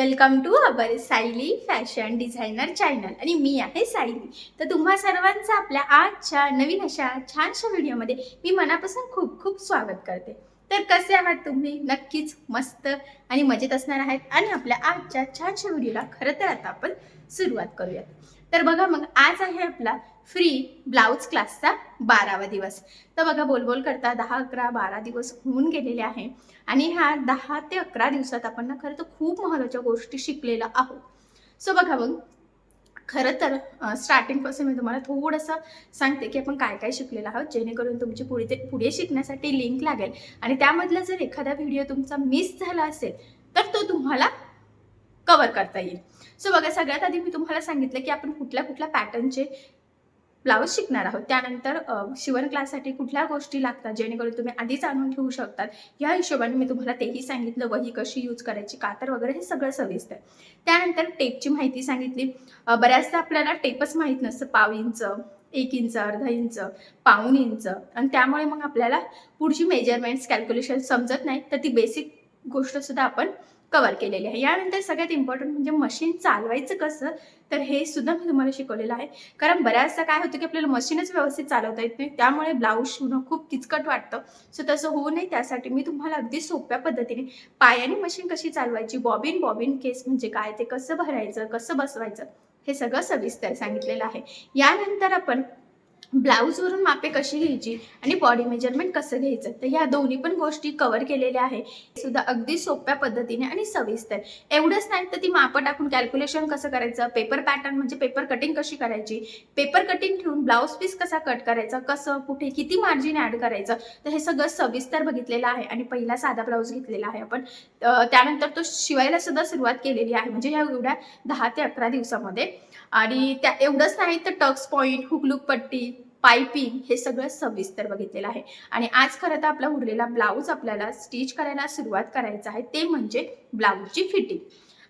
Welcome to our Sayali fashion designer channel. आणि मी आहे सायली. तर तुम्हा सर्वांचं आपल्या आजच्या नवीन अशा छानशा व्हिडिओमध्ये मी मनापासून खूप खूप स्वागत करते. तर कसे आहात तुम्ही? नक्कीच मस्त आणि मजेत असणार आहेत. आणि आपल्या आजच्या छानशा व्हिडिओला खरं तर आता आपण सुरुवात करूयात. तर बघा मग आज आहे आपला फ्री ब्लाऊज क्लासचा बारावा दिवस. तर बघा बोलबोल करता दहा अकरा बारा दिवस होऊन गेलेले आहे. आणि ह्या दहा ते अकरा दिवसात आपण ना खरं तर खूप महत्त्वाच्या गोष्टी शिकलेल्या आहोत. सो बघा बघ खरं तर स्टार्टिंगपासून मी तुम्हाला थोडंसं सांगते की आपण काय काय शिकलेलं आहोत जेणेकरून तुमची पुढे ते पुढे शिकण्यासाठी लिंक लागेल. आणि त्यामधला जर एखादा व्हिडिओ तुमचा मिस झाला असेल तर तो तुम्हाला कवर करता येईल. सो बघा सगळ्यात आधी मी तुम्हाला सांगितलं की आपण कुठल्या कुठल्या पॅटर्नचे ब्लाऊज शिकणार आहोत. त्यानंतर शिवण क्लाससाठी कुठल्या गोष्टी लागतात? जेणेकरून तुम्ही आधीच आणून ठेवू शकतात. या हिशोबाने मी तुम्हाला तेही सांगितलं वही कशी यूज करायची कातर वगैरे हे सगळं सविस्तर. त्यानंतर टेपची माहिती सांगितली. बऱ्याचदा आपल्याला टेपच माहीत नसतं. पाव इंच एक इंच अर्धा इंच पाऊन इंच. आणि त्यामुळे मग आपल्याला पुढची मेजरमेंट्स कॅल्क्युलेशन समजत नाही. तर ती बेसिक गोष्टसुद्धा आपण कवर केलेली आहे. यानंतर सगळ्यात इम्पॉर्टंट म्हणजे मशीन चालवायचं कसं तर हे सुद्धा मी तुम्हाला शिकवलेलं आहे. कारण बऱ्याचदा काय होतं की आपल्याला मशीनच व्यवस्थित चालवता येत नाही त्यामुळे ब्लाऊज शिवणं खूप किचकट वाटतं. सो तसं होऊ नये त्यासाठी मी तुम्हाला अगदी सोप्या पद्धतीने पायाने मशीन कशी चालवायची बॉबिन बॉबिन केस म्हणजे काय ते कसं भरायचं कसं बसवायचं हे सगळं सविस्तर सांगितलेलं आहे. यानंतर आपण ब्लाऊजवरून मापे कशी घ्यायची आणि बॉडी मेजरमेंट कसं घ्यायचं? तर ह्या दोन्ही पण गोष्टी कव्हर केलेल्या आहे सुद्धा अगदी सोप्या पद्धतीने आणि सविस्तर. एवढंच नाही तर ती मापं टाकून कॅल्क्युलेशन कसं करायचं? पेपर पॅटर्न म्हणजे पेपर कटिंग कशी करायची? पेपर कटिंग ठेवून ब्लाऊज पीस कसा कट करायचा? कसं कुठे किती मार्जिन ॲड करायचं? तर हे सगळं सविस्तर बघितलेलं आहे आणि पहिला साधा ब्लाऊज घेतलेला आहे आपण. त्यानंतर तो शिवायला सुद्धा सुरुवात केलेली आहे. म्हणजे ह्या एवढ्या दहा ते अकरा दिवसामध्ये. आणि त्या एवढंच नाही तर टक्स पॉईंट हुकलुक पट्टी पायपिंग हे सगळं सविस्तर बघितलेलं आहे. आणि आज खरं तर आपला उरलेला ब्लाऊज आपल्याला स्टिच करायला सुरुवात करायचं आहे ते म्हणजे ब्लाऊजची फिटिंग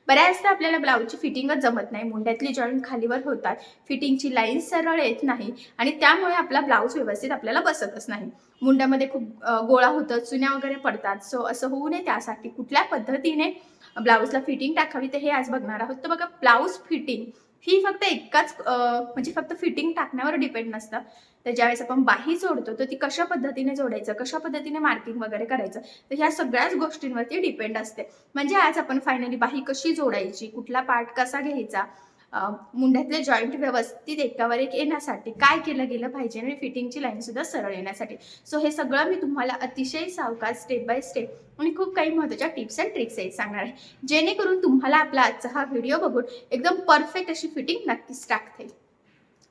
बऱ्याचदा आपल्याला ब्लाऊजची फिटिंगच जमत नाही मुंड्यातली जॉईंट खालीवर होतात फिटिंगची लाईन सरळ येत नाही आणि त्यामुळे आपला ब्लाऊज व्यवस्थित आपल्याला बसतच नाही. मुंड्यामध्ये खूप गोळा होतं चुन्या वगैरे पडतात सो असं होऊ नये त्यासाठी कुठल्या पद्धतीने ब्लाऊजला फिटिंग टाकावी ते हे आज बघणार आहोत. तर बघा ब्लाऊज फिटिंग ही फक्त एकाच म्हणजे फक्त फिटिंग टाकण्यावर डिपेंड नसतं. तर ज्यावेळेस आपण बाही जोडतो तर ती कशा पद्धतीने जोडायचं कशा पद्धतीने मार्किंग वगैरे करायचं तर ह्या सगळ्याच गोष्टींवरती डिपेंड असते. म्हणजे आज आपण फायनली बाही कशी जोडायची कुठला पार्ट कसा घ्यायचा मुंड्यातले जॉईंट व्यवस्थित एकावर एक येण्यासाठी काय केलं गेलं पाहिजे आणि फिटिंगची लाईन सुद्धा सरळ येण्यासाठी. सो हे सगळं मी तुम्हाला अतिशय सावकाश स्टेप बाय स्टेप आणि खूप काही महत्त्वाच्या टिप्स अँड ट्रिक्स आहेत सांगणार आहे. जेणेकरून तुम्हाला आपला आजचा हा व्हिडिओ बघून एकदम परफेक्ट अशी फिटिंग नक्कीच टाकता येईल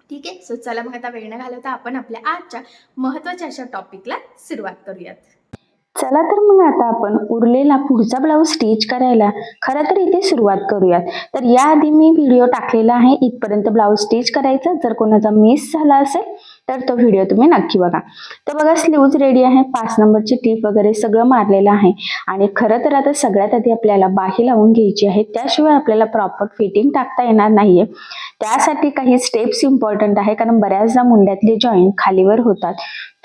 ठीक आहे? सो चला मग आता वेळ न घालवता आपण आपल्या आजच्या महत्त्वाच्या अशा टॉपिकला सुरुवात करूयात. चला तर मग आता आपण उरलेला पुढचा ब्लाऊज स्टिच करायला. खरं तर इथे सुरुवात करूयात. तर याआधी मी व्हिडिओ टाकलेला आहे इथपर्यंत ब्लाऊज स्टिच करायचा. जर कोणाचा मिस झाला असेल तर तो व्हिडिओ तुम्ही नक्की बघा. तर बघा स्लीव्ज रेडी आहे. पाच नंबरची टीप वगैरे सगळं मारलेलं आहे. आणि खरं तर आता सगळ्यात आधी आपल्याला बाही लावून घ्यायची आहे. त्याशिवाय आपल्याला प्रॉपर फिटिंग टाकता येणार नाहीये. त्यासाठी काही स्टेप्स इम्पॉर्टंट आहे. कारण बऱ्याचदा मुंड्यातले जॉईंट खालीवर होतात.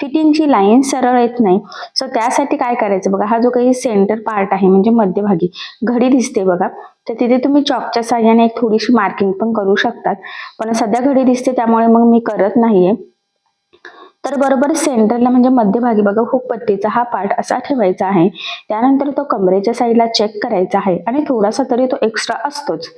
फिटिंगची लाईन सरळ येत नाही. सो त्यासाठी काय करायचं बघा? हा जो काही सेंटर पार्ट आहे म्हणजे मध्यभागी घडी दिसते बघा. तर तिथे तुम्ही चॉकच्या साह्याने एक थोडीशी मार्किंग पण करू शकतात. पण सध्या घडी दिसते त्यामुळे मग मी करत नाहीये. तर बरोबर सेंटरला म्हणजे मध्यभागी बघा हुकपट्टीचा पट्टीचा हा पार्ट असा ठेवायचा आहे. त्यानंतर तो कमरेच्या साईडला चेक करायचा आहे आणि थोडासा तरी तो एक्स्ट्रा असतोच.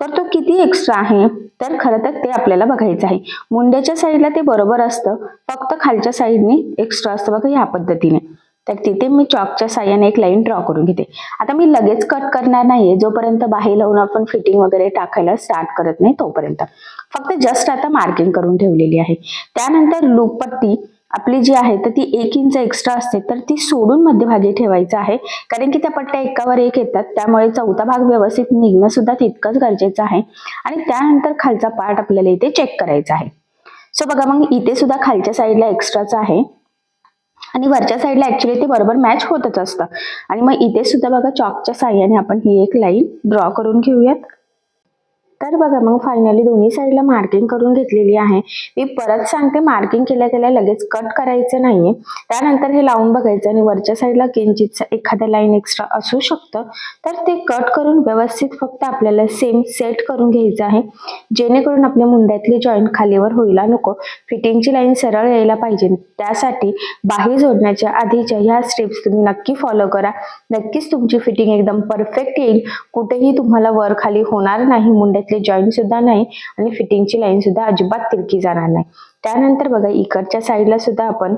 तर तो किती एक्स्ट्रा आहे? तर खरं तर ते आपल्याला बघायचं आहे. मुंड्याच्या साईडला ते बरोबर असतं फक्त खालच्या साईडने एक्स्ट्रा असतं बघा ह्या पद्धतीने. तर तिथे मी चॉकच्या साह्याने एक लाईन ड्रॉ करून घेते. आता मी लगेच कट करणार नाहीये जोपर्यंत बाहेर लावून आपण फिटिंग वगैरे टाकायला स्टार्ट करत नाही तोपर्यंत. फक्त जस्ट आता मार्किंग करून ठेवलेली आहे. त्यानंतर लूपपट्टी आपली जी आहे तर ती एक इंच एक्स्ट्रा असते तर ती सोडून मध्यभागी ठेवायचं आहे. कारण की त्या पट्ट्या एकावर एक येतात त्यामुळे चौथा भाग व्यवस्थित निघणं सुद्धा तितकंच गरजेचं आहे. आणि त्यानंतर खालचा पार्ट आपल्याला इथे चेक करायचा आहे. सो बघा मग इथे सुद्धा खालच्या साईडला एक्स्ट्राच आहे. आणि वरच्या साईडला ऍक्च्युली ते बरोबर मॅच होतच असतं. आणि मग इथे सुद्धा बघा चॉकच्या साह्याने आपण ही एक लाईन ड्रॉ करून घेऊयात. तर बघा मग फायनली दोन्ही साईडला मार्किंग करून घेतलेली आहे. मी परत सांगते मार्किंग केल्या केल्या लगेच कट करायचं नाहीये. त्यानंतर हे लावून बघायचं आणि वरच्या साईडला किंचित एखाद्या लाईन एक्स्ट्रा असू शकतं. तर ते कट करून व्यवस्थित फक्त आपल्याला सेम सेट करून घ्यायचं आहे. जेणेकरून आपल्या मुंड्यातले जॉईंट खालीवर होईला. नको. फिटिंगची लाईन सरळ यायला पाहिजे. त्यासाठी बाही जोडण्याच्या आधीच्या ह्या स्टेप्स तुम्ही नक्की फॉलो करा. नक्कीच तुमची फिटिंग एकदम परफेक्ट येईल. कुठेही तुम्हाला वर खाली होणार नाही. मुंड्यात मुंड्यातले जॉईंट सुद्धा नाही आणि फिटिंगची लाईन सुद्धा अजिबात तिरकी जाणार नाही. त्यानंतर बघा इकडच्या साईडला सुद्धा आपण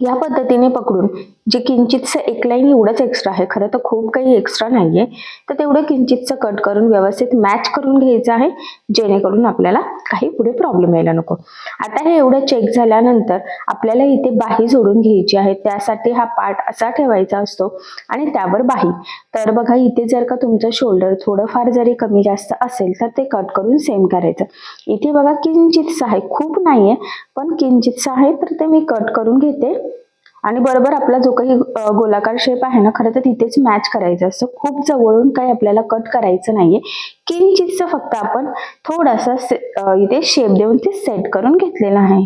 या पद्धतीने पकडून जे किंचितचं एक लाईन एवढंच एक्स्ट्रा आहे खरं तर खूप काही एक्स्ट्रा नाही आहे तर तेवढं किंचितचं कट करून व्यवस्थित मॅच करून घ्यायचं आहे जेणेकरून आपल्याला काही पुढे प्रॉब्लेम यायला नको. आता हे एवढं चेक झाल्यानंतर आपल्याला इथे बाही जोडून घ्यायची आहे त्यासाठी हा पार्ट असा ठेवायचा असतो आणि त्यावर बाही. तर बघा इथे जर का तुमचं शोल्डर थोडंफार जरी कमी जास्त असेल तर ते कट करून सेम करायचं. इथे बघा किंचितचं आहे खूप नाहीये पण किंचितचं आहे तर ते मी कट करून घेते. आणि बरोबर आपला जो काही गोलाकार शेप आहे ना खरं तर तिथेच मॅच करायचं. असतं खूप जवळून काही आपल्याला कट करायचं नाहीये. किंचितचं फक्त आपण थोडासा इथे शेप देऊन ते सेट करून घेतलेला आहे.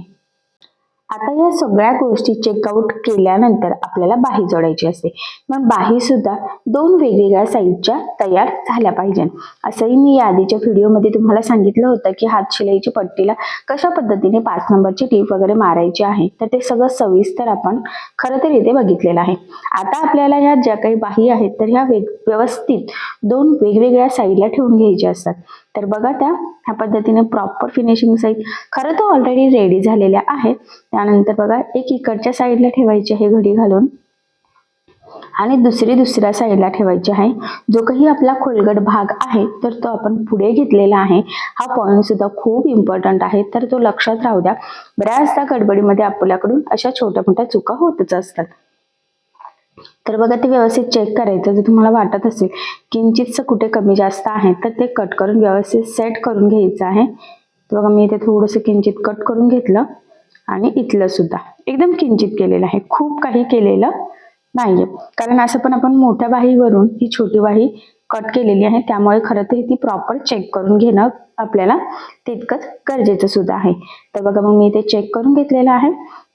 आता या सगळ्या गोष्टी चेकआउट केल्यानंतर आपल्याला बाही जोडायची असते. मग बाही सुद्धा दोन वेगवेगळ्या साईजच्या तयार झाल्या पाहिजे. असंही मी या आधीच्या व्हिडिओमध्ये तुम्हाला सांगितलं होतं की हात शिलाईची पट्टीला कशा पद्धतीने पाच नंबरची टीप वगैरे मारायची आहे तर ते सगळं सविस्तर आपण खरं तर इथे बघितलेलं आहे. आता आपल्याला ह्या ज्या काही बाही आहेत तर ह्या वेग व्यवस्थित दोन वेगवेगळ्या साईडला ठेवून घ्यायच्या असतात. तर बघा त्या ह्या पद्धतीने प्रॉपर फिनिशिंग साईड खरं तर ऑलरेडी रेडी झालेल्या आहेत. त्यानंतर बघा एक इकडच्या साईडला ठेवायची आहे घडी घालून. आणि दुसरी दुसऱ्या साईडला ठेवायची आहे. जो काही आपला खोलगट भाग आहे तर तो आपण पुढे घेतलेला आहे. हा पॉईंट सुद्धा खूप इम्पॉर्टंट आहे. तर तो लक्षात राहू द्या. बऱ्याचदा गडबडीमध्ये आपल्याकडून अशा छोट्या मोठ्या चुका होतच असतात. तर बघा ते व्यवस्थित चेक करायचं. जर तुम्हाला वाटत असेल किंचितचं कुठे कमी जास्त आहे तर ते कट करून व्यवस्थित सेट करून घ्यायचं आहे. तर बघा मी इथे थोडंसं किंचित कट करून घेतलं आणि इथलं सुद्धा. एकदम किंचित केलेलं आहे. खूप काही केलेलं नाहीये. कारण असं पण आपण मोठ्या बाहीवरून ही छोटी बाही कट केलेली आहे. त्यामुळे खरं तर ती प्रॉपर चेक करून घेणं आपल्याला तितकंच गरजेचं सुद्धा आहे. तर बघा मग मी ते चेक करून घेतलेलं आहे.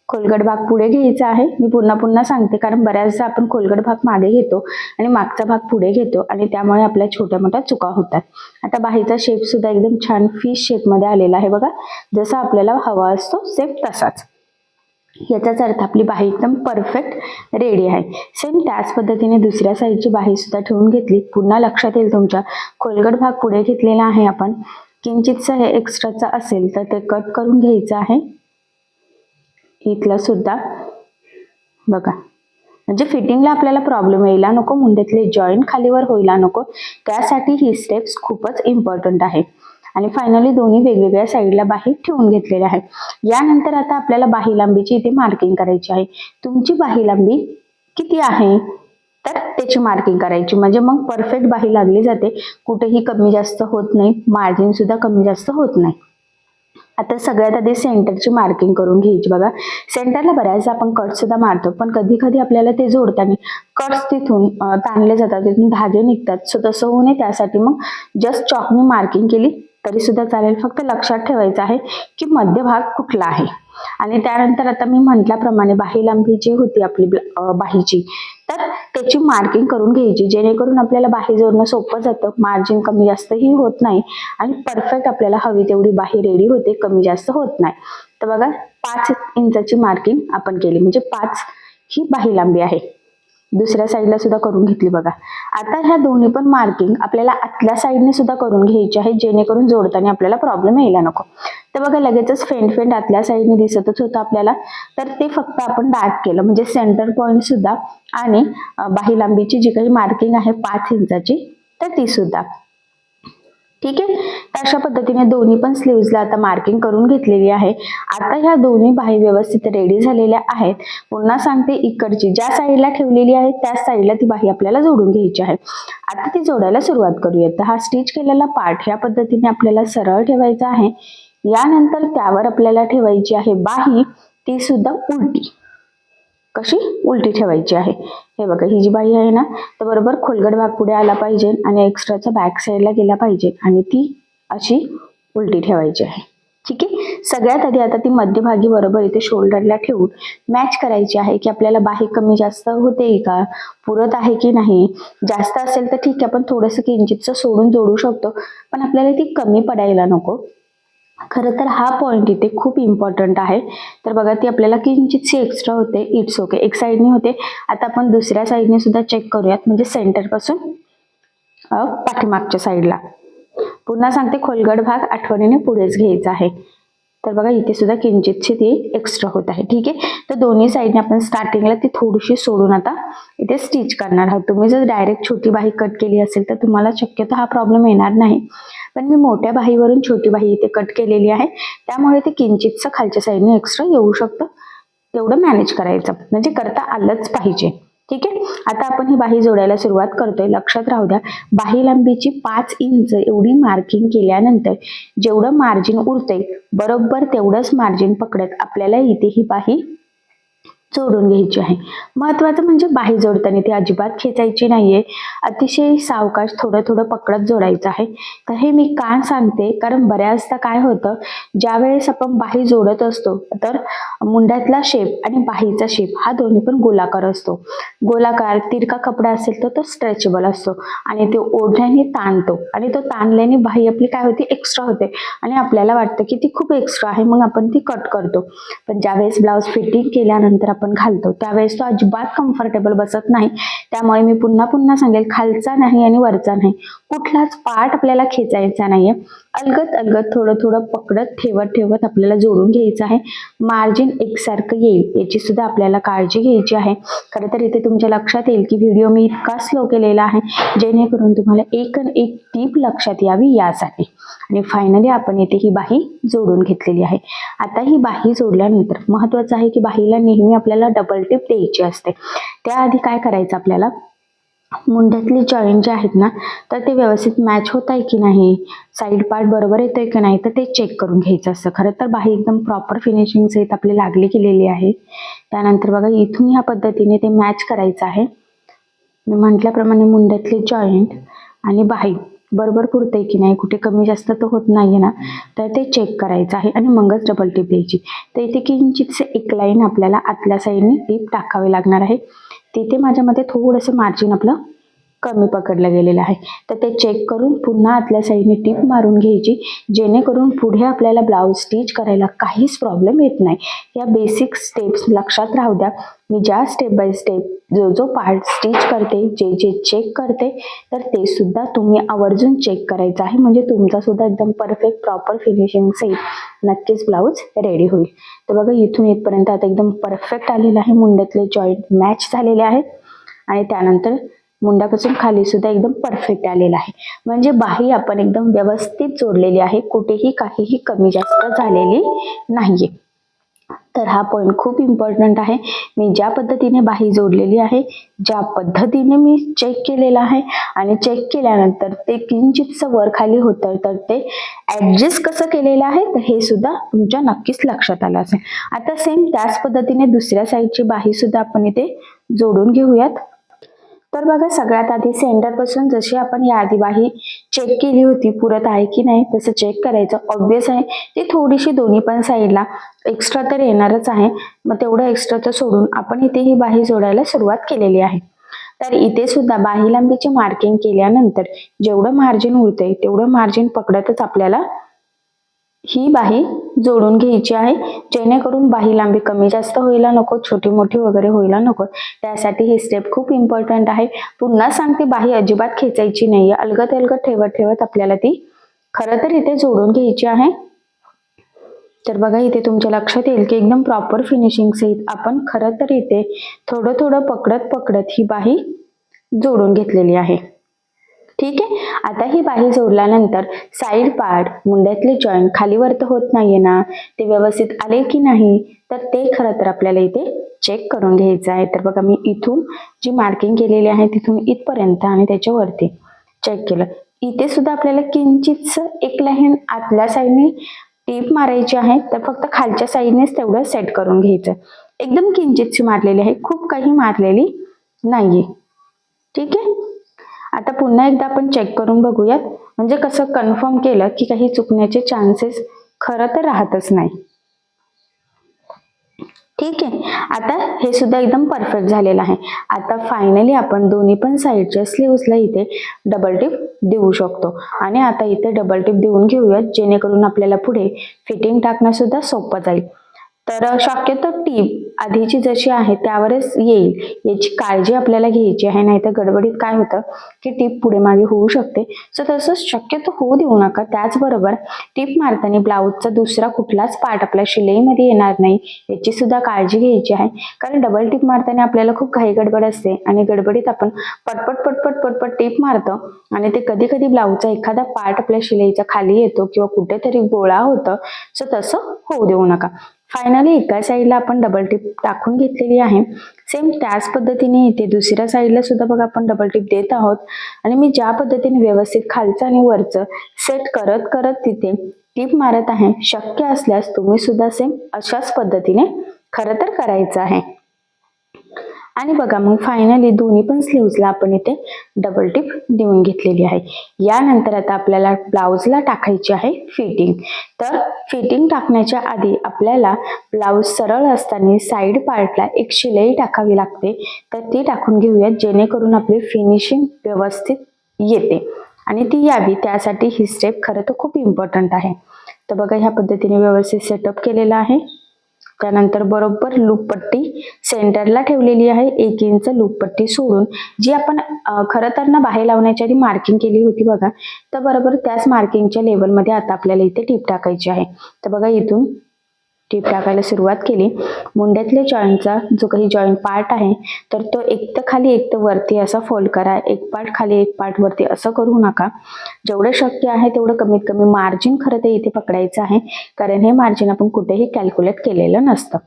खोलगट भाग पुढे घ्यायचा आहे. मी पुन्हा पुन्हा सांगते कारण बऱ्याचदा आपण खोलगट भाग मागे घेतो आणि मागचा भाग पुढे घेतो आणि त्यामुळे आपल्या छोट्या मोठ्या चुका होतात. आता बाहीचा शेप सुद्धा एकदम छान फिश शेपमध्ये आलेला आहे बघा. जसा आपल्याला हवा असतो सेम तसाच. याचाच अर्थ आपली बाही एकदम परफेक्ट रेडी आहे. सेम त्याच पद्धतीने दुसऱ्या साईडची बाही सुद्धा ठेवून घेतली. पुन्हा लक्षात येईल तुमच्या खोलगट भाग पुढे घेतलेला आहे आपण. किंचितचं हे एक्स्ट्राचं असेल तर ते कट करून घ्यायचं आहे. इथलं सुद्धा. बघा. म्हणजे फिटिंगला आपल्याला प्रॉब्लेम यायला नको मुंड्यातले जॉईंट खालीवर होईला नको. त्यासाठी ही स्टेप्स खूपच इम्पॉर्टंट आहे आणि फायनली दोन्ही वेगवेगळ्या साईडला बाही ठेवून घेतलेल्या आहे यानंतर आता आपल्याला बाही लांबीची इथे मार्किंग करायची आहे. तुमची बाही लांबी किती आहे? तर त्याची मार्किंग करायची. म्हणजे मग परफेक्ट बाही लागली जाते. कुठेही कमी जास्त होत नाही. मार्जिन सुद्धा कमी जास्त होत नाही. आता सगळ्यात आधी सेंटरची मार्किंग करून घ्यायची बघा. सेंटरला बऱ्याचदा आपण कट सुद्धा मारतो पण कधी कधी आपल्याला ते जोडताना कट्स तिथून ताणले जातात तिथून धागे निघतात. सो तसं होऊ नये त्यासाठी मग जस्ट चॉकनी मार्किंग केली तरी सुद्धा चालेल. फक्त लक्षात ठेवायचं आहे की मध्यभाग कुठला आहे. आणि त्यानंतर आता मी म्हटल्याप्रमाणे बाही लांबी जी होती आपली बाहीची तर त्याची मार्किंग करून घ्यायची. जेणेकरून आपल्याला बाही जोडणं सोपं जातं. मार्जिन कमी जास्तही होत नाही आणि परफेक्ट आपल्याला हवी तेवढी बाही रेडी होते कमी जास्त होत नाही. तर बघा पाच इंचाची मार्किंग आपण केली. म्हणजे पाच ही बाही लांबी आहे. दुसऱ्या साईडला सुद्धा करून घेतली बघा. आता ह्या दोन्ही पण मार्किंग आपल्याला आतल्या साईडने सुद्धा करून घ्यायची आहे जेणेकरून जोडताना आपल्याला प्रॉब्लेम यायला नको. तर बघा लगेचच फेंट फेंट आतल्या साईडने दिसतच होतं आपल्याला. तर ते फक्त आपण डार्क केलं. म्हणजे सेंटर पॉईंट सुद्धा आणि बाही लांबीची जी काही मार्किंग आहे पाच इंचाची तर ती सुद्धा. ठीक आहे? अशा पद्धतीने दोन्ही पण स्लीव्जला आता मार्किंग करून घेतलेली आहे. आता ह्या दोन्ही बाही व्यवस्थित रेडी झालेल्या आहेत. पुन्हा सांगते इकडची ज्या साईडला ठेवलेली आहे त्याच साईडला ती बाही आपल्याला जोडून घ्यायची आहे. आता ती जोडायला सुरुवात करूया तर हा स्टिच केलेला पार्ट ह्या पद्धतीने आपल्याला सरळ ठेवायचा आहे. यानंतर त्यावर आपल्याला ठेवायची आहे बाही. ती सुद्धा उलटी. कशी? उलटी ठेवायची आहे. हे बघा ही जी बाई आहे ना तर बरोबर खोलगट भाग पुढे आला पाहिजे आणि एक्स्ट्राचा बॅक साईडला गेला पाहिजे आणि ती अशी उलटी ठेवायची आहे. ठीक आहे? सगळ्यात आधी आता ती मध्यभागी बरोबर इथे शोल्डरला ठेवून मॅच करायची आहे की आपल्याला बाही कमी जास्त होते का? पुरत आहे की नाही? जास्त असेल तर ठीक आहे आपण थोडंसं किंचितचं सोडून जोडू शकतो पण आपल्याला ती कमी पडायला नको. खरं तर हा पॉईंट इथे खूप इम्पॉर्टंट आहे. तर बघा ती आपल्याला किंचितशी एक्स्ट्रा होते. इट्स ओके एक साईडने होते. आता आपण दुसऱ्या साईडने सुद्धा चेक करूयात. म्हणजे सेंटरपासून पाठीमागच्या साईडला पुन्हा सांगते खोलगड भाग आठवणीने पुढेच घ्यायचा आहे. तर बघा इथे सुद्धा किंचितशी ती एक्स्ट्रा होत आहे. ठीक आहे? तर दोन्ही साईडने आपण स्टार्टिंगला ती थोडीशी सोडून आता इथे स्टिच करणार आहोत. तुम्ही जर डायरेक्ट छोटी बाही कट केली असेल तर तुम्हाला शक्यतो हा प्रॉब्लेम येणार नाही. पण मी मोठ्या बाहीवरून छोटी बाही इथे कट केलेली आहे. त्यामुळे ते किंचितचं खालच्या साईडने एक्स्ट्रा येऊ शकतं. तेवढं मॅनेज करायचं. म्हणजे करता आलंच पाहिजे. ठीक आहे? आता आपण ही बाही जोडायला सुरुवात करतोय. लक्षात राहू द्या. बाही लांबीची पाच इंच एवढी मार्किंग केल्यानंतर जेवढं मार्जिन उरतंय बरोबर तेवढंच मार्जिन पकडत आपल्याला इथे ही बाही जोडून घ्यायची आहे. महत्वाचं म्हणजे बाही जोडताना ती अजिबात खेचायची नाहीये. अतिशय सावकाश थोडं थोडं पकडत जोडायचं आहे. तर हे मी का सांगते? कारण बऱ्याचदा काय होतं ज्या वेळेस आपण बाही जोडत असतो तर मुंड्यातला शेप आणि बाहीचा शेप हा दोन्ही पण गोलाकार असतो. गोलाकार तिरका कपडा असेल तर तो स्ट्रेचेबल असतो आणि ते ओढल्याने ताणतो आणि तो ताणल्याने बाही आपली काय होती? एक्स्ट्रा होते. आणि आपल्याला वाटतं की ती खूप एक्स्ट्रा आहे मग आपण ती कट करतो. पण ज्यावेळेस ब्लाऊज फिटिंग केल्यानंतर आपण घालतो. त्यावेळेस तो अजिबात कम्फर्टेबल बसत नाही. त्यामुळे मी पुन्हा पुन्हा सांगेल खालचा नाही आणि वरचा नाही. कुठलाच पार्ट आपल्याला खेचायचा नाहीये. अलगत अलगत थोडं थोडं पकडत ठेवत ठेवत आपल्याला जोडून घ्यायचं आहे. मार्जिन एकसारखं येईल याची सुद्धा आपल्याला काळजी घ्यायची आहे. खरं तर इथे तुमच्या लक्षात येईल की व्हिडिओ मी इतका स्लो केलेला आहे जेणेकरून तुम्हाला एक न एक टीप लक्षात यावी यासाठी. आणि फायनली आपण इथे ही बाही जोडून घेतलेली आहे. आता ही बाही जोडल्यानंतर महत्वाचं आहे की बाहीला नेहमी आपल्याला डबल टिप द्यायची असते. त्याआधी काय करायचं आपल्याला? मुंड्यातले जॉईंट जे आहेत ना तर ते व्यवस्थित मॅच होत आहे की नाही? साईड पार्ट बरोबर येतोय की नाही? तर ते चेक करून घ्यायचं असतं. खरं तर बाही एकदम प्रॉपर फिनिशिंग सहित आपली लागली गेलेली आहे. त्यानंतर बघा इथून ह्या पद्धतीने ते मॅच करायचं आहे. मी म्हटल्याप्रमाणे मुंड्यातले जॉईंट आणि बाही बरोबर पुरतंय की नाही कुठे कमी जास्त तर होत नाही ना तर ते चेक करायचं आहे आणि मगच डबल टीप द्यायची. तर इथे किंचितसे एक लाईन आपल्याला आतल्या साईडने टीप टाकावी लागणार आहे. तिथे माझ्या मते थोडंसं मार्जिन आपलं कमी पकडलं गेलेलं आहे. तर ते चेक करून पुन्हा आतल्या साईडने टीप मारून घ्यायची जेणेकरून पुढे आपल्याला ब्लाऊज स्टिच करायला काहीच प्रॉब्लेम येत नाही. या बेसिक स्टेप्स लक्षात राहू द्या. मी ज्या स्टेप बाय स्टेप जो जो पार्ट स्टिच करते जे जे चेक करते तर ते सुद्धा तुम्ही आवर्जून चेक करायचं आहे. म्हणजे तुमचा सुद्धा एकदम परफेक्ट प्रॉपर फिनिशिंग सहित नक्कीच ब्लाऊज रेडी होईल. तर बघा इथून इथपर्यंत आता एकदम परफेक्ट आलेलं आहे. मुंड्यातले जॉईंट मॅच झालेले आहेत. आणि त्यानंतर मुंडापासून खाली सुद्धा एकदम परफेक्ट आलेला आहे. म्हणजे बाही आपण एकदम व्यवस्थित जोडलेली आहे. कुठेही काहीही कमी जास्त झालेली नाहीये. तर हा पॉईंट खूप इम्पॉर्टंट आहे. मी ज्या पद्धतीने बाही जोडलेली आहे ज्या पद्धतीने मी चेक केलेला आहे आणि चेक केल्यानंतर ते किंचितचं वर खाली होतं तर ते ॲडजस्ट कसं केलेलं आहे तर हे सुद्धा तुमच्या नक्कीच लक्षात आलं असेल. आता सेम त्याच पद्धतीने दुसऱ्या साईडची बाही सुद्धा आपण इथे जोडून घेऊयात. तर बघा सगळ्यात आधी सेंटरपासून जशी आपण या आधी बाही चेक केली होती पुरत आहे की नाही तसं चेक करायचं. ऑब्विस आहे ती थोडीशी दोन्ही पण साईडला एक्स्ट्रा तर येणारच आहे. मग तेवढं एक्स्ट्राचं सोडून आपण इथे ही बाही जोडायला सुरुवात केलेली आहे. तर इथे सुद्धा बाही लांबीची मार्किंग केल्यानंतर जेवढं मार्जिन उरते तेवढं मार्जिन पकडतच आपल्याला ही बाही जोडून घ्यायची आहे. जेणेकरून बाही लांबी कमी जास्त व्हायला नको छोटी मोठी वगैरे व्हायला नको. त्यासाठी ही स्टेप खूप इम्पॉर्टंट आहे. पुन्हा सांगते बाही अजिबात खेचायची नाहीये. अलगत अलगत ठेवत ठेवत आपल्याला ती खरं तर इथे जोडून घ्यायची आहे. तर बघा इथे तुमच्या लक्षात येईल की एकदम प्रॉपर फिनिशिंग सहित आपण खरं तर इथे थोडं थोडं पकडत पकडत ही बाही जोडून घेतलेली आहे. ठीक आहे? आता ही बाही जोडल्यानंतर साईड पार्ट मुंड्यातले जॉईंट खालीवर तर होत नाहीये ना? ते व्यवस्थित आले की नाही? तर ते खरं तर आपल्याला इथे चेक करून घ्यायचं आहे. तर बघा मी इथून जी मार्किंग केलेली आहे तिथून इथपर्यंत आणि त्याच्यावरती चेक केलं. इथे सुद्धा आपल्याला किंचितच एक लाईन आतल्या साईडने टीप मारायची आहे. तर फक्त खालच्या साईडनेच तेवढं सेट करून घ्यायचं. एकदम किंचितची मारलेली आहे. खूप काही मारलेली नाहीये. ठीक आहे? आता पुन्हा एकदा आपण चेक करून बघूयात. म्हणजे कसं कन्फर्म केलं की काही चुकण्याचे चान्सेस खरं तर राहतच नाही. ठीक आहे. आता हे सुद्धा एकदम परफेक्ट झालेलं आहे. आता फायनली आपण दोन्ही पण साईडच्या स्लीव्सला इथे डबल टिप देऊ शकतो. आणि आता इथे डबल टिप देऊन घेऊयात जेणेकरून आपल्याला पुढे फिटिंग टाकणं सुद्धा सोपं जाईल. तर शक्यतो टीप आधीची जशी आहे त्यावरच येईल. याची काळजी आपल्याला घ्यायची आहे. नाहीतर गडबडीत काय होतं की टीप पुढे मागे होऊ शकते. सो तसं शक्यतो होऊ देऊ नका. त्याचबरोबर टीप मारताना ब्लाऊजचा दुसरा कुठलाच पार्ट आपल्या शिलाईमध्ये येणार नाही. याची सुद्धा काळजी घ्यायची आहे. कारण डबल टीप मारताना आपल्याला खूप घाई गडबड असते आणि गडबडीत आपण पटपट पटपट पटपट टीप मारतो आणि ते कधी कधी ब्लाऊजचा एखादा पार्ट आपल्या शिलाईचा खाली येतो किंवा कुठेतरी गोळा होतं. सो तसं होऊ देऊ नका. फायनली एका साईडला आपण डबल टिप टाकून घेतलेली आहे. सेम त्याच पद्धतीने इथे दुसऱ्या साईडला सुद्धा बघा आपण डबल टिप देत आहोत. आणि मी ज्या पद्धतीने व्यवस्थित खालचं आणि वरचं सेट करत करत तिथे टिप मारत आहे शक्य असल्यास तुम्ही सुद्धा सेम अशाच पद्धतीने खरं तर करायचं आहे. आणि बघा मग फायनली दोन्ही पण स्लीव्जला आपण इथे डबल टिप देऊन घेतलेली आहे. यानंतर आता आपल्याला ब्लाऊजला टाकायची आहे फिटिंग तर फिटिंग टाकण्याच्या आधी आपल्याला ब्लाऊज सरळ असताना साईड पार्टला एक शिलाई टाकावी लागते. तर ती टाकून घेऊयात जेणेकरून आपली फिनिशिंग व्यवस्थित येते. आणि ती यावी त्यासाठी ही स्टेप खरं तर खूप इम्पॉर्टंट आहे. तर बघा ह्या पद्धतीने व्यवस्थित सेटअप केलेलं आहे. त्यानंतर बरोबर लूप पट्टी सेंटरला ठेवलेली आहे. एक इंच लूप पट्टी सोडून जी आपण खरं तर ना बाहेर लावण्याच्या आधी मार्किंग केली होती बघा. तर बरोबर त्याच मार्किंगच्या लेवलमध्ये आता आपल्याला इथे टीप टाकायची आहे. तर बघा इथून टीप टाकायला सुरुवात केली. मुंड्यातल्या जॉईंटचा जो काही जॉईंट पार्ट आहे तर तो एक तर खाली एक तर वरती असा फोल्ड करा. एक पार्ट खाली एक पार्ट वरती असं करू नका. जेवढं शक्य आहे तेवढं कमीत कमी मार्जिन खरं तर इथे पकडायचं आहे. कारण हे मार्जिन आपण कुठेही कॅल्क्युलेट केलेलं नसतं.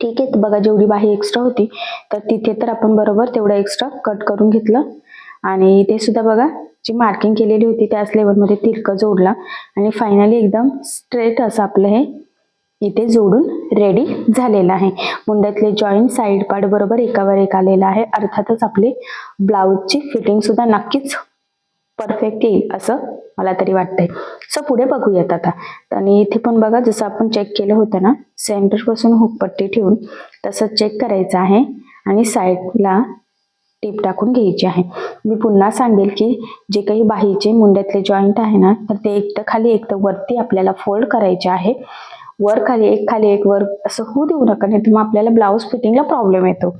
ठीक आहे बघा जेवढी बाही एक्स्ट्रा होती तर तिथे तर आपण बरोबर तेवढं एक्स्ट्रा कट करून घेतलं. आणि इथे सुद्धा बघा जी मार्किंग केलेली होती त्याच लेवलमध्ये तिरकं जोडला. आणि फायनली एकदम स्ट्रेट असं आपलं हे इथे जोडून रेडी झालेलं आहे. मुंड्यातले जॉईंट साईड पार्ट बरोबर एकावर एक आलेला आहे. अर्थातच आपली ब्लाऊजची फिटिंग सुद्धा नक्कीच परफेक्ट येईल असं मला तरी वाटतंय. सो पुढे बघूयात आता. आणि इथे पण बघा जसं आपण चेक केलं होतं ना सेंटरपासून हुकपट्टी ठेवून तसं चेक करायचं आहे आणि साईडला टीप टाकून घ्यायची आहे. मी पुन्हा सांगेल की जे काही बाहीचे मुंड्यातले जॉईंट आहे ना तर ते एक तर खाली एक तर वरती आपल्याला फोल्ड करायचे आहे. वर खाली एक खाली एक वर असं होऊ देऊ नका नाही तर मग आपल्याला ब्लाऊज फिटिंगला प्रॉब्लेम येतो.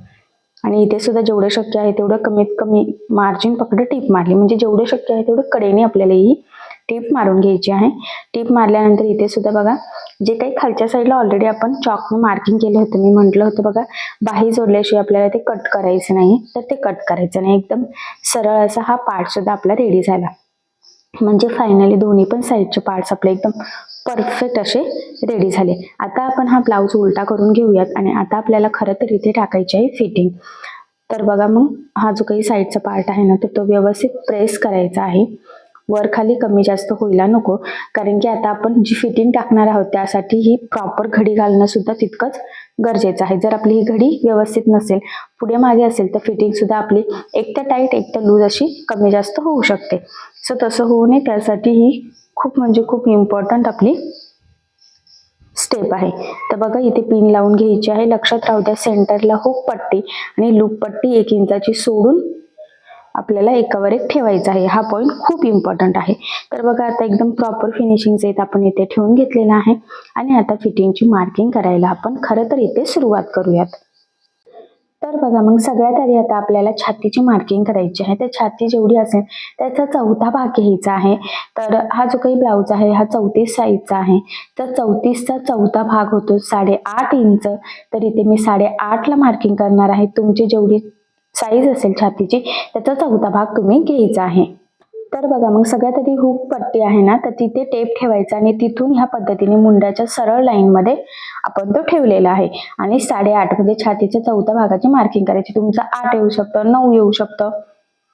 आणि इथे सुद्धा जेवढं शक्य आहे तेवढं कमीत कमी मार्जिन पकडं टीप मारली. म्हणजे जेवढं शक्य आहे तेवढं कडेने आपल्याला ही टीप मारून घ्यायची आहे. टीप मारल्यानंतर इथे सुद्धा बघा जे काही खालच्या साईडला ऑलरेडी आपण चॉकने मार्किंग केलं होतं मी म्हटलं होतं बघा बाही जोडल्याशिवाय आपल्याला ते कट करायचं नाही. तर ते कट करायचं नाही. एकदम सरळ असा हा पार्ट सुद्धा आपला रेडी झाला. म्हणजे फायनली दोन्ही पण साईडचे पार्ट्स आपले एकदम परफेक्ट असे रेडी झाले. आता आपण हा ब्लाऊज उलटा करून घेऊयात आणि आता आपल्याला खरं तर इथे टाकायची आहे फिटिंग तर बघा मग हा जो काही साईडचा पार्ट आहे ना तर तो व्यवस्थित प्रेस करायचा आहे. वर खाली कमी जास्त होईला नको कारण की आता आपण जी फिटिंग टाकणार आहोत त्यासाठी ही प्रॉपर घडी घालणं सुद्धा तितकंच गरजेचं आहे. जर आपली ही घडी व्यवस्थित नसेल पुढे मागे असेल तर फिटिंग सुद्धा आपली एक तर टाईट एक तर लूज अशी कमी जास्त होऊ शकते. सो तसं होऊ नये त्यासाठी ही खूप म्हणजे खूप इम्पॉर्टंट आपली स्टेप आहे. तर बघा इथे पिन लावून घ्यायची आहे. लक्षात राहू द्या सेंटरला हुक हो पट्टी आणि लूप पट्टी एक इंचाची सोडून आपल्याला एकावर एक ठेवायचा आहे. हा पॉईंट खूप इम्पॉर्टंट आहे. तर बघा आता एकदम प्रॉपर फिनिशिंग इथे आपण इथे ठेवून घेतलेला आहे. आणि आता फिटिंगची मार्किंग करायला आपण खरं तर इथे सुरुवात करूयात. तर बघा मग सगळ्यात आधी आता आपल्याला छातीची मार्किंग करायची आहे. तर छाती जेवढी असेल त्याचा चौथा भाग घ्यायचा आहे. तर हा जो काही ब्लाऊज आहे हा चौतीस साईजचा आहे. तर चौतीसचा चौथा भाग होतो साडेआठ इंच तर इथे मी साडेआठला मार्किंग करणार आहे. तुमची जेवढी साईज असेल छातीची त्याचा चौथा भाग तुम्ही घ्यायचा आहे. तर बघा मग सगळ्यात आधी हुक पट्टी आहे ना तर तिथे टेप ठेवायचा आणि तिथून ह्या पद्धतीने मुंड्याच्या सरळ लाईनमध्ये आपण तो ठेवलेला आहे. आणि साडेआठ म्हणजे छातीच्या चौथ्या भागाची मार्किंग करायची. तुमचं आठ येऊ शकतं नऊ येऊ शकतं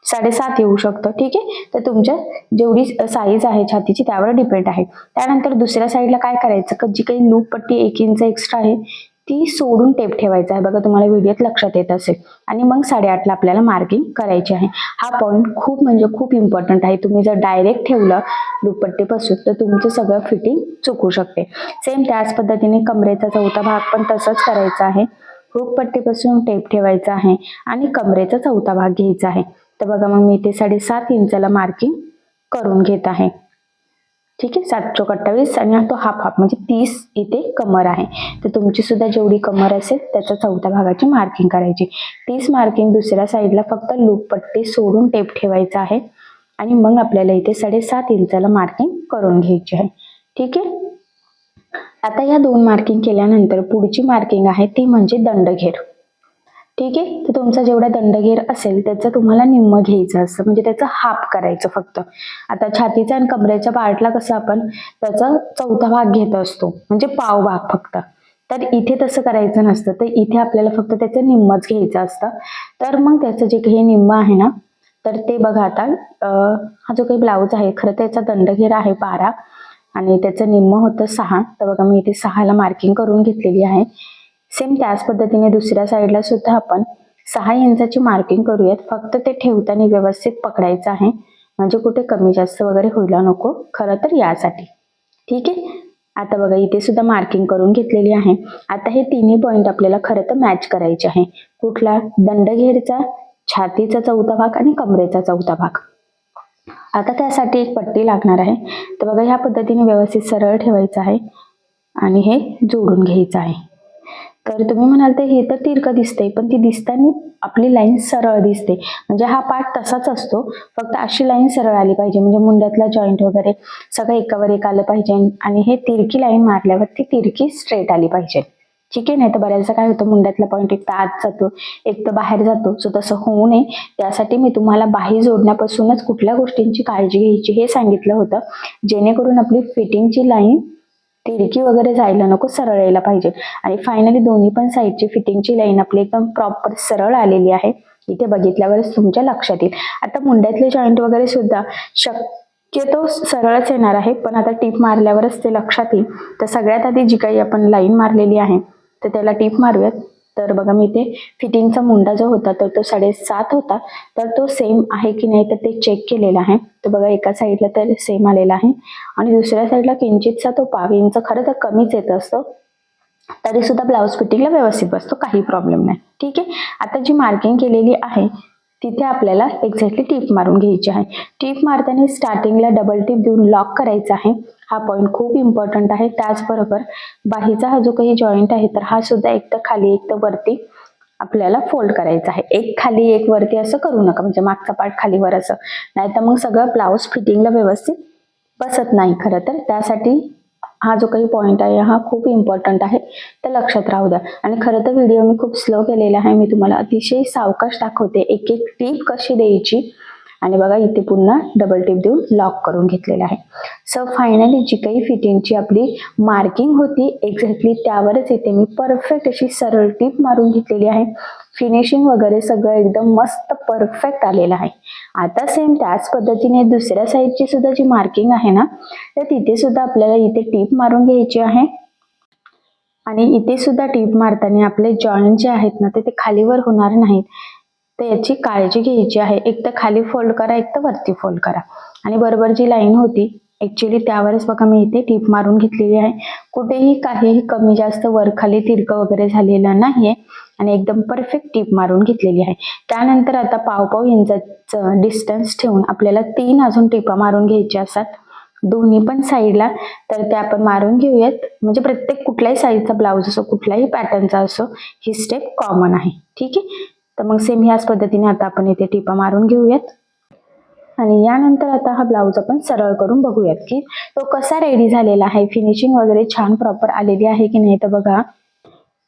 साडेसात येऊ शकतं ठीक आहे? तर तुमच्या जेवढी साईज आहे छातीची त्यावर डिपेंड आहे. त्यानंतर दुसऱ्या साईडला काय करायचं? का जी काही लूप पट्टी एक इंच एक्स्ट्रा आहे ती सोडून टेप ठेवायचा आहे. बघा तुम्हाला व्हिडिओत लक्षात येत असेल. आणि मग साडेआठला आपल्याला मार्किंग करायची आहे. हा पॉईंट खूप म्हणजे खूप इम्पॉर्टंट आहे. तुम्ही जर डायरेक्ट ठेवलं दुपट्टीपासून तर तुमचं सगळं फिटिंग चुकू शकते. सेम त्याच पद्धतीने कमरेचा चौथा भाग पण तसंच करायचा आहे. पट्टीपासून टेप ठेवायचा आहे आणि कमरेचा चौथा भाग घ्यायचा आहे. तर बघा मग मी इथे साडेसात इंचाला मार्किंग करून घेत आहे. ठीक आहे? सात चौक अठ्ठावीस आणि तो हाफ हाफ म्हणजे तीस इथे कमर आहे. तर तुमची सुद्धा जेवढी कमर असेल त्याच्या चौथ्या भागाची मार्किंग करायची. तीस मार्किंग दुसऱ्या साईडला फक्त लूप पट्टी सोडून टेप ठेवायचा आहे. आणि मग आपल्याला इथे साडेसात इंचाला मार्किंग करून घ्यायची आहे. ठीक आहे? आता या दोन मार्किंग केल्यानंतर पुढची मार्किंग आहे ती म्हणजे दंडघेर. ठीक आहे? तर तुमचा जेवढा दंडघेर असेल त्याचं तुम्हाला निम्म घ्यायचं असतं. म्हणजे त्याचं हाफ करायचं फक्त. आता छातीचा आणि कमरेच्या पार्टला कसं आपण त्याचा चौथा भाग घेत असतो. म्हणजे पाव भाग फक्त. तर इथे तसं करायचं नसतं. तर इथे आपल्याला फक्त त्याचं निम्मच घ्यायचं असतं. तर मग त्याचं जे काही निम्म आहे ना तर ते बघा आता हा जो काही ब्लाऊज आहे खरं त्याचा दंडघेर आहे बारा. आणि त्याचं निम्म होतं सहा. तर बघा मी इथे सहाला मार्किंग करून घेतलेली आहे. सेम त्याच पद्धतीने दुसऱ्या साईडला सुद्धा आपण सहा इंचाची मार्किंग करूयात. फक्त ते ठेवताना व्यवस्थित पकडायचं आहे. म्हणजे कुठे कमी जास्त वगैरे होईला नको. खरं तर यासाठी. ठीक आहे? आता बघा इथे सुद्धा मार्किंग करून घेतलेली आहे. आता हे तिन्ही पॉईंट आपल्याला खरं तर मॅच करायचे आहे. कुठला? दंडघेरचा छातीचा चौथा भाग आणि कमरेचा चौथा भाग. आता त्यासाठी एक पट्टी लागणार आहे. तर बघा ह्या पद्धतीने व्यवस्थित सरळ ठेवायचं आहे. आणि हे जोडून घ्यायचं आहे. तर तुम्ही म्हणाल तर हे तर तिरकं दिसते पण ती दिसताना आपली लाईन सरळ दिसते. म्हणजे हा पार्ट तसाच असतो फक्त अशी लाईन सरळ आली पाहिजे. म्हणजे मुंड्यातला जॉईंट वगैरे सगळं एकावर एक आलं पाहिजे आणि हे तिरकी लाईन मारल्यावर ती तिरकी स्ट्रेट आली पाहिजे. ठीक आहे नाही तर बऱ्याचदा काय होतं मुंड्यातला पॉईंट एक तर आत जातो एक तर बाहेर जातो. सो तसं होऊ नये. त्यासाठी मी तुम्हाला बाही जोडण्यापासूनच कुठल्या गोष्टींची काळजी घ्यायची हे सांगितलं होतं. जेणेकरून आपली फिटिंगची लाईन तिरकी वगैरे जायला नको सरळ यायला पाहिजे. आणि फायनली दोन्ही पण साईडची फिटिंगची लाईन आपली एकदम प्रॉपर सरळ आलेली आहे. इथे बघितल्यावरच तुमच्या लक्षात येईल. आता मुंड्यातले जॉईंट वगैरे सुद्धा शक्यतो सरळच येणार आहे पण आता टीप मारल्यावरच ते लक्षात येईल. तर सगळ्यात आधी जी काही आपण लाईन मारलेली आहे तर त्याला टीप मारूयात. तर बघा मी ते फिटिंगचा मुंडा जो होता तर तो साडेसात होता. तर तो सेम आहे की नाही तर ते चेक केलेला आहे. तर बघा एका साईडला तर सेम आलेला आहे. आणि दुसऱ्या साईडला किंचितचा तो पाव इंच खरं तर कमीच येत असतो. तरी सुद्धा ब्लाऊज फिटिंगला व्यवस्थित बसतो काही प्रॉब्लेम नाही. ठीक आहे? आता जी मार्किंग केलेली आहे तिथे आपल्याला एक्झॅक्टली टीप मारून घ्यायची आहे. टीप मारताना स्टार्टिंगला डबल टीप देऊन लॉक करायचा आहे. हा पॉईंट खूप इम्पॉर्टंट आहे. त्याचबरोबर बाहीचा हा जो काही जॉईंट आहे तर हा सुद्धा एक तर खाली एक तर वरती आपल्याला फोल्ड करायचा आहे. एक खाली एक वरती असं करू नका. म्हणजे मागचा पार्ट खाली वर असं. नाहीतर मग सगळं ब्लाऊज फिटिंगला व्यवस्थित बसत नाही खरं तर. त्यासाठी हा जो काही पॉईंट आहे हा खूप इम्पॉर्टंट आहे. तर लक्षात राहू द्या. आणि खरं तर व्हिडिओ मी खूप स्लो केलेला आहे. मी तुम्हाला अतिशय सावकाश दाखवते. एक एक टीप कशी द्यायची? आणि बघा इथे पुन्हा डबल टिप देऊन लॉक करून घेतलेला आहे. सो फायनली जी काही फिटिंगची आपली मार्किंग होती एक्झॅक्टली त्यावरच इथे मी परफेक्ट अशी सरळ टीप मारून घेतलेली आहे. फिनिशिंग वगैरे सगळं एकदम मस्त परफेक्ट आलेलं आहे. आता सेम त्याच पद्धतीने दुसऱ्या साईडची सुद्धा जी मार्किंग आहे ना तर तिथे सुद्धा आपल्याला इथे टीप मारून घ्यायची आहे. आणि इथे सुद्धा टीप मारताना आपले जॉईंट जे आहेत ना ते ते खालीवर होणार नाहीत. तर याची काळजी घ्यायची आहे. एक तर खाली फोल्ड करा एक तर वरती फोल्ड करा. आणि बरोबर जी लाईन होती ॲक्च्युली त्यावरच बघा मी इथे टीप मारून घेतलेली आहे. कुठेही काहीही कमी जास्त वर खाली तिरकं वगैरे झालेलं नाहीये. आणि एकदम परफेक्ट टीप मारून घेतलेली आहे. त्यानंतर आता पावपाव पाव इंचाचं डिस्टन्स ठेवून आपल्याला तीन अजून टिपा मारून घ्यायच्या असतात. दोन्ही पण साईडला तर त्या आपण मारून घेऊयात. म्हणजे प्रत्येक कुठल्याही साईजचा ब्लाऊज असो कुठल्याही पॅटर्नचा असो ही स्टेप कॉमन आहे. ठीक आहे? तर मग सेम ह्याच पद्धतीने आता आपण इथे टिपा मारून घेऊयात. आणि यानंतर आता हा ब्लाऊज आपण सरळ करून बघूयात की तो कसा रेडी झालेला आहे फिनिशिंग वगैरे छान प्रॉपर आलेली आहे की नाही तर बघा.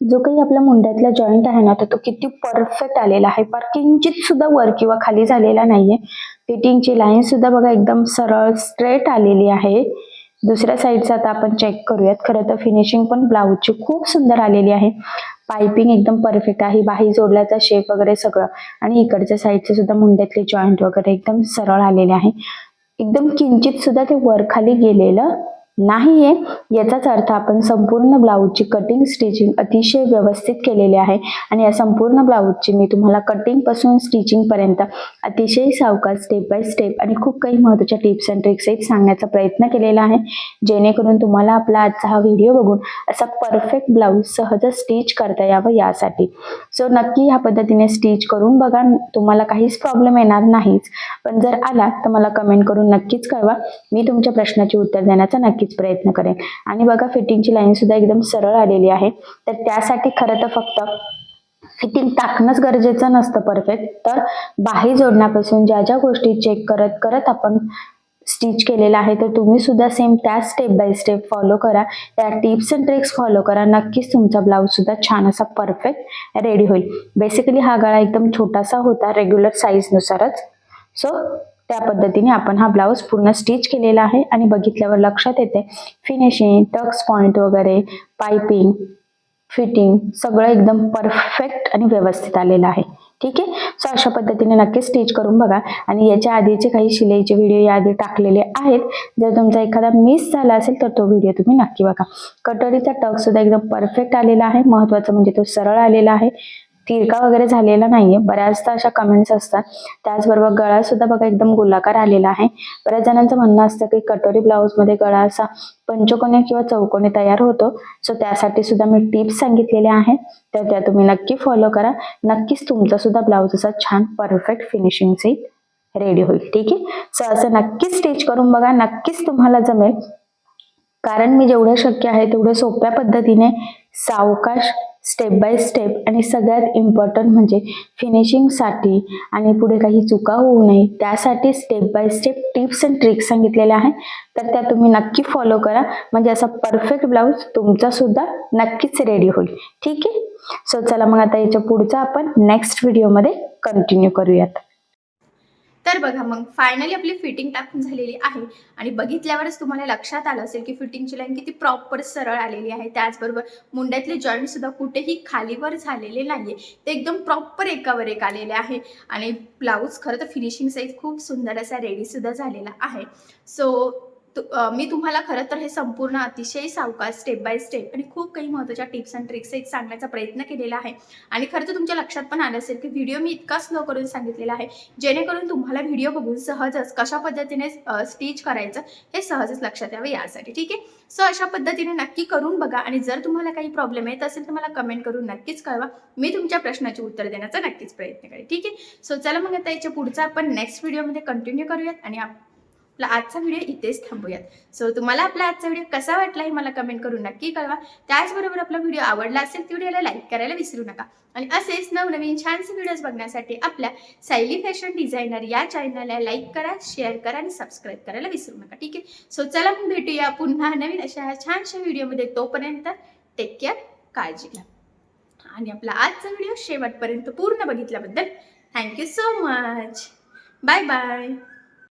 जो काही आपल्या मुंड्यातला जॉईंट आहे ना तर तो किती परफेक्ट आलेला आहे. पर किंचित सुद्धा वर किंवा खाली झालेला नाहीये. फिटिंगची लाईन सुद्धा बघा एकदम सरळ स्ट्रेट आलेली आहे. दुसऱ्या साईडचा आता आपण चेक करूयात. खरं तर फिनिशिंग पण ब्लाऊजची खूप सुंदर आलेली आहे. पायपिंग एकदम परफेक्ट आहे. बाही जोडल्याचा शेप वगैरे सगळं. आणि इकडच्या साईडचे सुद्धा मुंड्यातले जॉईंट वगैरे एकदम सरळ आलेले आहे. एकदम किंचित सुद्धा ते वर खाली गेलेलं नाही आहे याचाच अर्थ आपण संपूर्ण ब्लाऊजची कटिंग स्टिचिंग अतिशय व्यवस्थित केलेली आहे. आणि या संपूर्ण ब्लाऊजची मी तुम्हाला कटिंगपासून स्टिचिंगपर्यंत अतिशय सावकाश स्टेप बाय स्टेप आणि खूप काही महत्त्वाच्या टिप्स अँड ट्रिक्सही सांगण्याचा प्रयत्न केलेला आहे. जेणेकरून तुम्हाला आपला आजचा हा व्हिडिओ बघून असा परफेक्ट ब्लाऊज सहज स्टिच करता यावं यासाठी. सो नक्की ह्या पद्धतीने स्टिच करून बघा. तुम्हाला काहीच प्रॉब्लेम येणार नाहीच. पण जर आला तर मला कमेंट करून नक्कीच कळवा. मी तुमच्या प्रश्नाचे उत्तर देण्याचा नक्कीच प्रयत्न करेन. आणि बघा फिटिंगची लाईन सुद्धा एकदम सरळ आलेली आहे. तर त्यासाठी खरं तर फक्त फिटिंग टाकणंच गरजेचं नसतं परफेक्ट तर बाही जोडण्यापासून ज्या ज्या गोष्टी चेक करत करत आपण स्टिच केलेलं आहे तर तुम्ही सुद्धा सेम त्याच स्टेप बाय स्टेप फॉलो करा. त्या टिप्स अँड ट्रिक्स फॉलो करा. नक्कीच तुमचा ब्लाऊज सुद्धा छान असा परफेक्ट रेडी होईल. बेसिकली हा गळा एकदम छोटासा होता रेग्युलर साईजनुसारच सो त्या पद्धतीने आपण हा ब्लाऊज पूर्ण स्टिच केलेला आहे आणि बघितल्यावर लक्षात येते. फिनिशिंग टक्स पॉइंट वगैरे पायपिंग फिटिंग सगळं एकदम परफेक्ट आणि व्यवस्थित आलेलं आहे. ठीक आहे? सो अशा पद्धतीने नक्की स्टिच करून बघा. आणि याच्या आधीचे काही शिलाईचे व्हिडिओ याआधी टाकलेले आहेत. जर तुमचा एखादा मिस झाला असेल तर तो व्हिडिओ तुम्ही नक्की बघा. कटोरीचा टक सुद्धा एकदम परफेक्ट आलेला आहे. महत्त्वाचं म्हणजे तो सरळ आलेला आहे. तिरका वगैरे झालेला नाहीये. बऱ्याचदा अशा कमेंट्स असतात. त्याचबरोबर गळा सुद्धा बघा एकदम गोलाकार आलेला आहे. बऱ्याच जणांचं म्हणणं असतं की कटोरी ब्लाऊजमध्ये गळा असा पंचकोने किंवा चौकोने तयार होतो. सो त्यासाठी सुद्धा मी टिप्स सांगितलेल्या आहेत. तर त्या तुम्ही नक्की फॉलो करा. नक्कीच तुमचा सुद्धा ब्लाऊज असा छान परफेक्ट फिनिशिंग सहित रेडी होईल. ठीक आहे? सो असं नक्कीच स्टिच करून बघा. नक्कीच तुम्हाला जमेल. कारण मी जेवढं शक्य आहे तेवढं सोप्या पद्धतीने सावकाश स्टेप बाय स्टेप आणि सगळ्यात इम्पॉर्टंट म्हणजे फिनिशिंगसाठी आणि पुढे काही चुका होऊ नये त्यासाठी step by step tips and tricks सांगितलेल्या आहेत. तर त्या तुम्ही नक्की फॉलो करा. म्हणजे असा परफेक्ट ब्लाऊज तुमचा सुद्धा नक्कीच रेडी होईल. ठीक आहे? सो चला मग आता याच्या पुढचा आपण नेक्स्ट व्हिडिओमध्ये कंटिन्यू करूयात. तर बघा मग फायनली आपली फिटिंग टाकून झालेली आहे. आणि बघितल्यावरच तुम्हाला लक्षात आलं असेल की फिटिंगची लाईन किती प्रॉपर सरळ आलेली आहे. त्याचबरोबर मुंड्यातले जॉईंट सुद्धा कुठेही खालीवर झालेले नाहीये. ते एकदम प्रॉपर एकावर एक आलेले आहे. आणि ब्लाऊज खरं तर फिनिशिंग साईज खूप सुंदर असा रेडी सुद्धा झालेला आहे. सो तु- मी तुम्हाला खरं तर हे संपूर्ण अतिशय सावकाश स्टेप बाय स्टेप आणि खूप काही महत्त्वाच्या टिप्स अँड ट्रिक्स एक सांगण्याचा प्रयत्न केलेला आहे. आणि खरं तर तुमच्या लक्षात पण आलं असेल की व्हिडिओ मी इतका स्लो करून सांगितलेला आहे जेणेकरून तुम्हाला व्हिडिओ बघून सहजच कशा पद्धतीने स्टिच करायचं हे सहजच लक्षात यावं यासाठी ठीक आहे? सो अशा पद्धतीने नक्की करून बघा आणि जर तुम्हाला काही प्रॉब्लेम येत असेल तर मला कमेंट करून नक्कीच कळवा. मी तुमच्या प्रश्नाचे उत्तर देण्याचा नक्कीच प्रयत्न करेन ठीक आहे? सो चला मग आता याच्या पुढचा आपण नेक्स्ट व्हिडिओमध्ये कंटिन्यू करूयात आणि आपला आजचा व्हिडिओ इथेच थांबूयात. सो तुम्हाला आपला आजचा व्हिडिओ कसा वाटला हे मला कमेंट करून नक्की कळवा. त्याचबरोबर आपला व्हिडिओ आवडला असेल तर व्हिडिओला लाईक करायला विसरू नका. आणि असेच नवनवीन छानसे व्हिडिओज बघण्यासाठी आपल्या सायली फॅशन डिझायनर या चॅनलला लाईक करा शेअर करा आणि सबस्क्राईब करायला विसरू नका. ठीक आहे? सो चला मग भेटूया पुन्हा नवीन अशा छानशा व्हिडिओमध्ये तोपर्यंत टेक केअर काळजी घ्या. आणि आपला आजचा व्हिडिओ शेवटपर्यंत पूर्ण बघितल्याबद्दल thank you so much bye bye